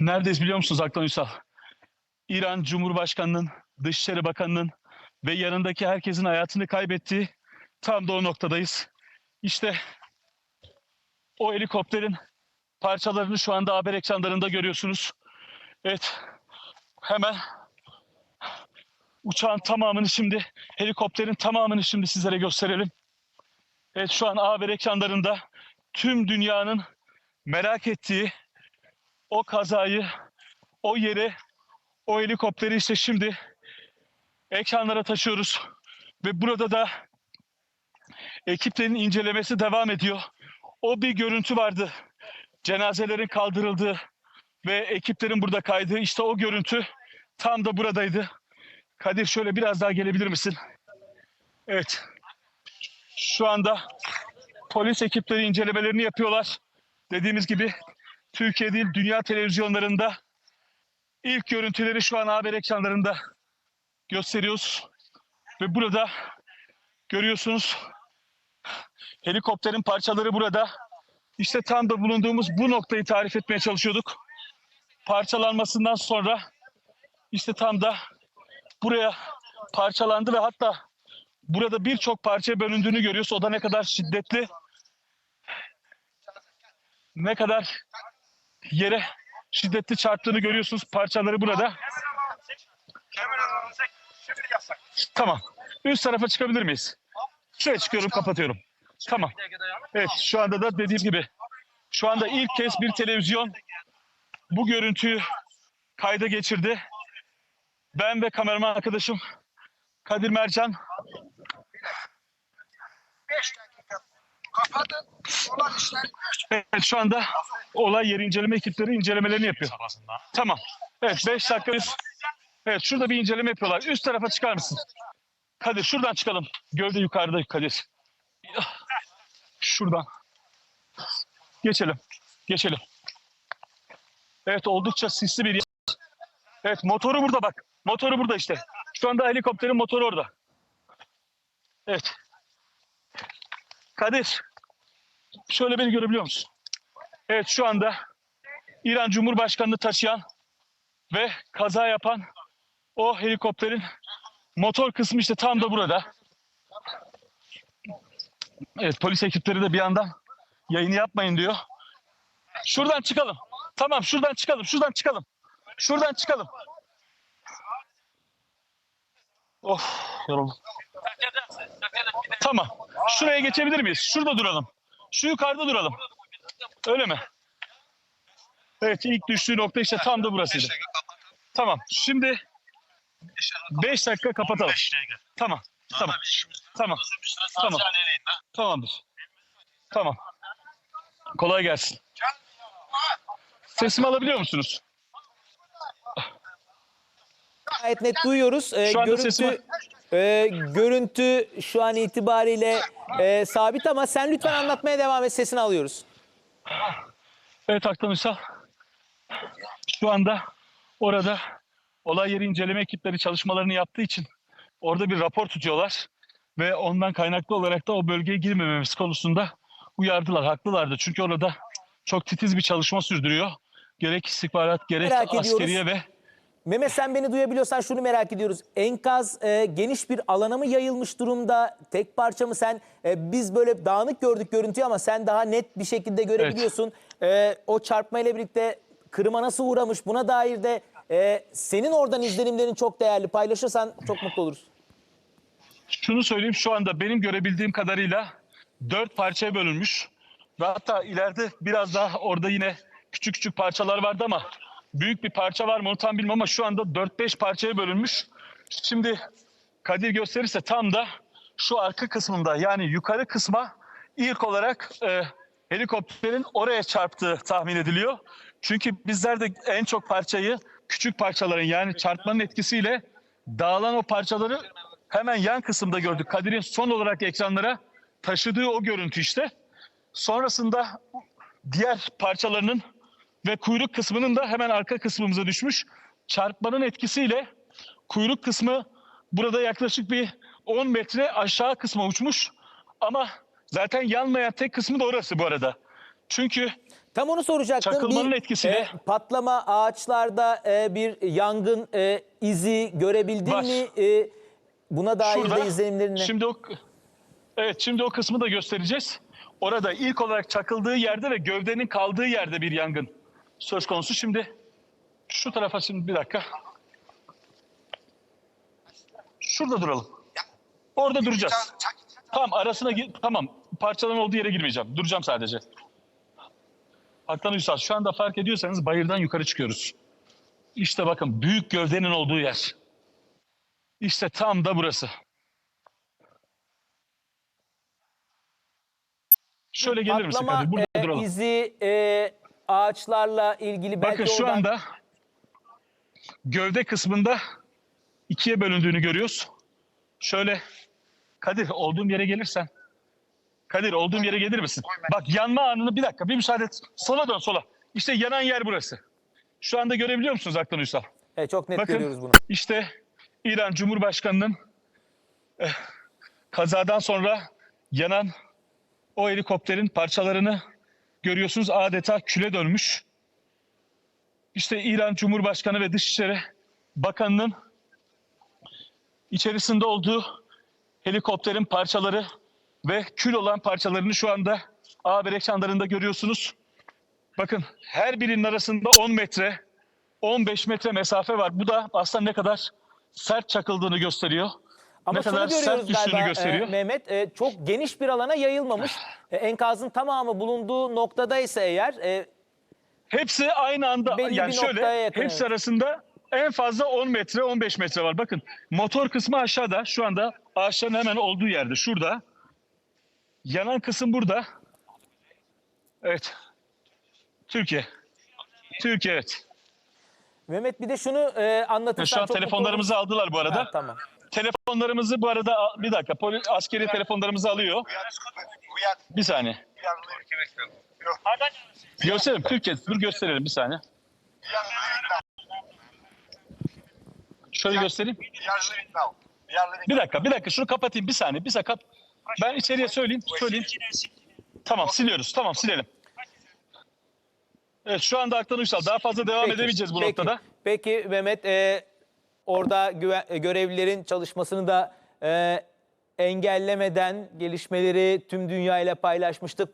Neredeyiz biliyor musunuz Aktan Ünsal? İran Cumhurbaşkanı'nın, Dışişleri Bakanı'nın ve yanındaki herkesin hayatını kaybettiği tam da o noktadayız. İşte o helikopterin parçalarını şu anda haber ekranlarında görüyorsunuz. Evet, hemen uçağın tamamını şimdi, helikopterin tamamını şimdi sizlere gösterelim. Evet, şu an haber ekranlarında tüm dünyanın merak ettiği o kazayı, o yeri, o helikopteri işte şimdi ekranlara taşıyoruz. Ve burada da ekiplerin incelemesi devam ediyor. O bir görüntü vardı. Cenazelerin kaldırıldığı ve ekiplerin burada kaydığı işte o görüntü tam da buradaydı. Kadir şöyle biraz daha gelebilir misin? Evet. Şu anda polis ekipleri incelemelerini yapıyorlar. Dediğimiz gibi Türkiye değil dünya televizyonlarında ilk görüntüleri şu an haber ekranlarında gösteriyoruz. Ve burada görüyorsunuz helikopterin parçaları burada. İşte tam da bulunduğumuz bu noktayı tarif etmeye çalışıyorduk. Parçalanmasından sonra işte tam da buraya parçalandı ve hatta burada birçok parçaya bölündüğünü görüyoruz. O da ne kadar şiddetli, ne kadar yere şiddetli çarptığını görüyorsunuz. Parçaları burada. Tamam. Üst tarafa çıkabilir miyiz? Şuraya çıkıyorum, kapatıyorum. Tamam. Evet, şu anda da dediğim gibi şu anda ilk kez bir televizyon bu görüntüyü kayda geçirdi. Ben ve kameraman arkadaşım Kadir Mercan 5 dakika kapatın. Evet, şu anda olay yeri inceleme ekipleri incelemelerini yapıyor. Tamam. Evet 5 dakika biz- Evet şurada bir inceleme yapıyorlar. Üst tarafa çıkar mısın? Kadir şuradan çıkalım. Gövde yukarıda Kadir. Şuradan. Geçelim. Geçelim. Evet oldukça sisli bir yer. Evet motoru burada bak. Motoru burada işte. Şu anda helikopterin motoru orada. Evet. Kadir. Şöyle beni görebiliyor musun? Evet şu anda İran Cumhurbaşkanı'nı taşıyan ve kaza yapan o helikopterin motor kısmı işte tam da burada. Evet polis ekipleri de bir yandan yayını yapmayın diyor. Şuradan çıkalım. Tamam şuradan çıkalım. Şuradan çıkalım. Şuradan çıkalım. Of yoruldum. Tamam. Şuraya geçebilir miyiz? Şurada duralım. Şu yukarıda duralım. Öyle mi? Evet ilk düştüğü nokta işte tam da burasıydı. Tamam. Şimdi 5 dakika kapatalım. Tamam. Tamam. Tamam. Tamam. Tamamdır. Tamam. Kolay gelsin. Sesimi alabiliyor musunuz? Gayet net duyuyoruz. Ee, Şu anda görüntü, sesimi- e, görüntü şu an itibariyle e, sabit ama sen lütfen anlatmaya devam et. Sesini alıyoruz. Evet Aktan Ünsal. Şu anda orada olay yeri inceleme ekipleri çalışmalarını yaptığı için orada bir rapor tutuyorlar. Ve ondan kaynaklı olarak da o bölgeye girmememiz konusunda uyardılar. Haklılardı. Çünkü orada çok titiz bir çalışma sürdürüyor. Gerek istihbarat gerek Merak ediyoruz. askeriye ve Mehmet sen beni duyabiliyorsan şunu merak ediyoruz. Enkaz e, geniş bir alana mı yayılmış durumda? Tek parça mı sen? E, biz böyle dağınık gördük görüntüyü ama sen daha net bir şekilde görebiliyorsun. E, o çarpmayla birlikte kırıma nasıl uğramış buna dair de e, senin oradan izlenimlerin çok değerli. Paylaşırsan çok mutlu oluruz. şunu söyleyeyim şu anda benim görebildiğim kadarıyla dört parçaya bölünmüş. Ve hatta ileride biraz daha orada yine küçük küçük parçalar vardı ama büyük bir parça var mı onu tam bilmem ama şu anda 4-5 parçaya bölünmüş. Şimdi Kadir gösterirse tam da şu arka kısmında yani yukarı kısma ilk olarak e, helikopterin oraya çarptığı tahmin ediliyor. Çünkü bizler de en çok parçayı küçük parçaların yani çarpmanın etkisiyle dağılan o parçaları hemen yan kısımda gördük. Kadir'in son olarak ekranlara taşıdığı o görüntü işte. Sonrasında diğer parçalarının ve kuyruk kısmının da hemen arka kısmımıza düşmüş. Çarpmanın etkisiyle kuyruk kısmı burada yaklaşık bir 10 metre aşağı kısma uçmuş. Ama zaten yanmayan tek kısmı da orası bu arada. Çünkü Tam onu soracaktım. Çakılmanın Bir, etkisiyle- e, patlama ağaçlarda e, bir yangın e, izi görebildin Var. mi? E, buna dair Şurada. de izlenimlerin ne? Şimdi o Evet, şimdi o kısmı da göstereceğiz. Orada ilk olarak çakıldığı yerde ve gövdenin kaldığı yerde bir yangın söz konusu. Şimdi şu tarafa şimdi bir dakika. Şurada duralım. Orada duracağız. Tamam arasına gir tamam parçaların olduğu yere girmeyeceğim. Duracağım sadece. Haktan Üstad şu anda fark ediyorsanız bayırdan yukarı çıkıyoruz. İşte bakın büyük gövdenin olduğu yer. İşte tam da burası. Şöyle gelir misin Patlama Kadir? Burada e, duralım. izi e, ağaçlarla ilgili belki Bakın şu oradan- anda gövde kısmında ikiye bölündüğünü görüyoruz. Şöyle Kadir olduğum yere gelirsen. Kadir olduğum yere gelir misin? Bak yanma anını bir dakika bir müsaade et. Sola dön sola. İşte yanan yer burası. Şu anda görebiliyor musunuz Aktan Ünsal? E, çok net Bakın görüyoruz bunu. işte İran Cumhurbaşkanı'nın eh, kazadan sonra yanan o helikopterin parçalarını görüyorsunuz adeta küle dönmüş. İşte İran Cumhurbaşkanı ve Dışişleri Bakanı'nın içerisinde olduğu helikopterin parçaları ve kül olan parçalarını şu anda A Berek çanlarında görüyorsunuz. Bakın her birinin arasında 10 metre 15 metre mesafe var. Bu da aslında ne kadar sert çakıldığını gösteriyor. Ama ne şunu kadar sert görüyoruz düştüğünü galiba gösteriyor. e, Mehmet e, çok geniş bir alana yayılmamış. E, enkazın tamamı bulunduğu noktadaysa eğer e, Hepsi aynı anda Belli yani bir şöyle noktaya yakın, hepsi evet. arasında en fazla 10 metre 15 metre var. Bakın motor kısmı aşağıda şu anda ağaçların hemen olduğu yerde şurada. Yanan kısım burada. Evet. Türkiye. Türkiye evet. Mehmet bir de şunu e, anlatırsan Şu an çok mutlu telefonlarımızı aldılar bu arada. Ha, tamam. Telefonlarımızı bu arada bir dakika poli, askeri telefonlarımızı alıyor. Bir saniye. Gösterelim Türkiye. Dur gösterelim bir saniye. Şöyle göstereyim. Bir dakika, bir dakika. Şunu kapatayım. Bir saniye, bir sakat. Ben içeriye söyleyeyim, söyleyeyim. Tamam, siliyoruz. Tamam, silelim. Evet, şu anda Aktan Uysal. Daha fazla devam Peki, edemeyeceğiz bu peki. noktada. Peki Mehmet e, orada güve- e, görevlilerin çalışmasını da e, engellemeden gelişmeleri tüm dünya ile paylaşmıştık.